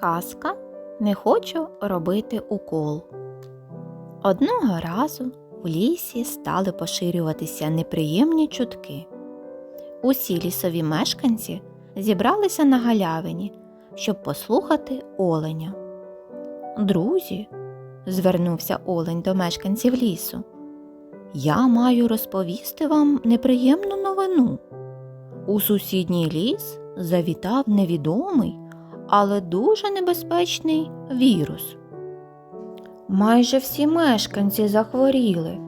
Казка не хочу робити укол. Одного разу в лісі стали поширюватися неприємні чутки. Усі лісові мешканці зібралися на галявині, щоб послухати оленя. Друзі, звернувся олень до мешканців лісу. Я маю розповісти вам неприємну новину. У сусідній ліс завітав невідомий, але дуже небезпечний вірус. Майже всі мешканці захворіли,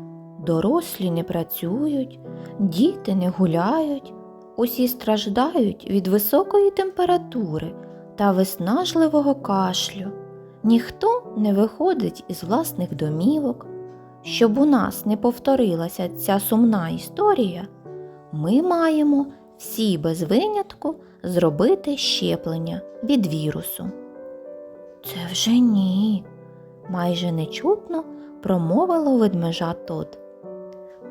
дорослі не працюють, діти не гуляють, усі страждають від високої температури та виснажливого кашлю. Ніхто не виходить із власних домівок. Щоб у нас не повторилася ця сумна історія, ми маємо всі без винятку зробити щеплення від вірусу. Це вже ні, майже нечутно промовило ведмежа Тод.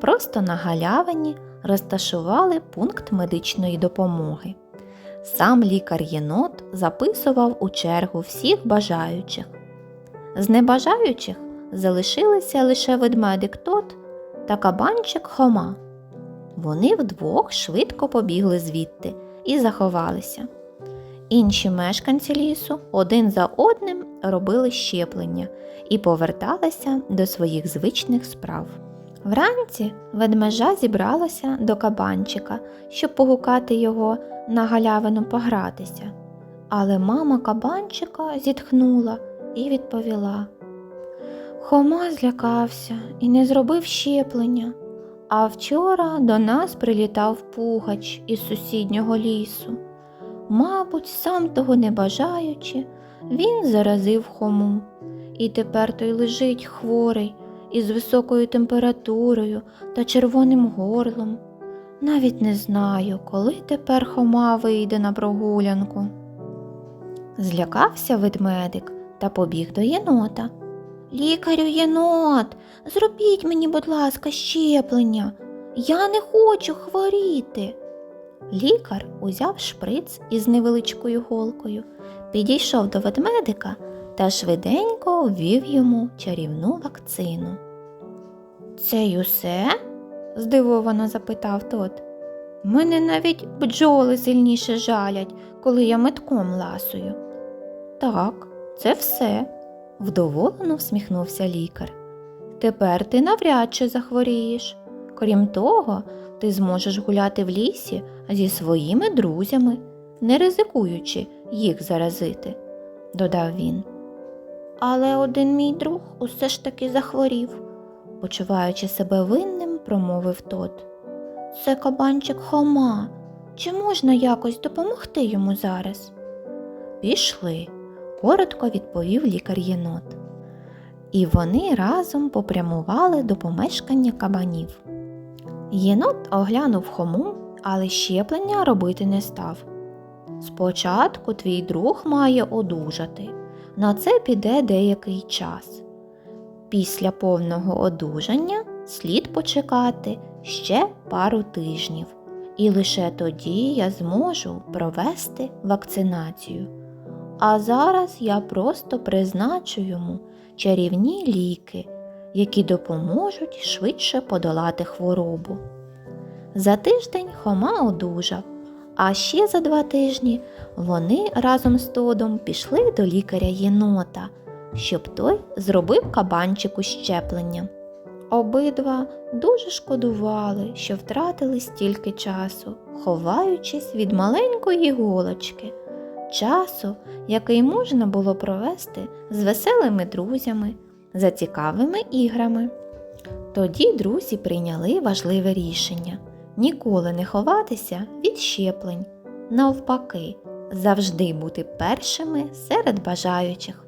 Просто на галявині розташували пункт медичної допомоги. Сам лікар єнот записував у чергу всіх бажаючих. З небажаючих залишилися лише ведмедик Тот та кабанчик Хома. Вони вдвох швидко побігли звідти і заховалися. Інші мешканці лісу один за одним робили щеплення і поверталися до своїх звичних справ. Вранці ведмежа зібралася до кабанчика, щоб погукати його на галявину погратися. Але мама кабанчика зітхнула і відповіла Хома злякався і не зробив щеплення. А вчора до нас прилітав пугач із сусіднього лісу. Мабуть, сам того не бажаючи, він заразив хому. І тепер той лежить хворий із високою температурою та червоним горлом. Навіть не знаю, коли тепер Хома вийде на прогулянку. Злякався ведмедик та побіг до єнота. Лікарю єнот, зробіть мені, будь ласка, щеплення. Я не хочу хворіти. Лікар узяв шприц із невеличкою голкою, підійшов до ведмедика та швиденько ввів йому чарівну вакцину. Це й усе? здивовано запитав тот. Мене навіть бджоли сильніше жалять, коли я метком ласую. Так, це все, вдоволено всміхнувся лікар. Тепер ти навряд чи захворієш. Крім того, ти зможеш гуляти в лісі зі своїми друзями, не ризикуючи їх заразити, додав він. Але один мій друг усе ж таки захворів, почуваючи себе винним, промовив тот. Це кабанчик Хома. Чи можна якось допомогти йому зараз? Пішли, коротко відповів лікар єнот. І вони разом попрямували до помешкання кабанів. Єнот оглянув хому, але щеплення робити не став. Спочатку твій друг має одужати. На це піде деякий час. Після повного одужання слід почекати ще пару тижнів, і лише тоді я зможу провести вакцинацію. А зараз я просто призначу йому чарівні ліки, які допоможуть швидше подолати хворобу. За тиждень Хома одужав, а ще за два тижні вони разом з Тодом пішли до лікаря єнота, щоб той зробив кабанчику щеплення. Обидва дуже шкодували, що втратили стільки часу, ховаючись від маленької голочки, часу, який можна було провести з веселими друзями, за цікавими іграми. Тоді друзі прийняли важливе рішення ніколи не ховатися від щеплень, навпаки, завжди бути першими серед бажаючих.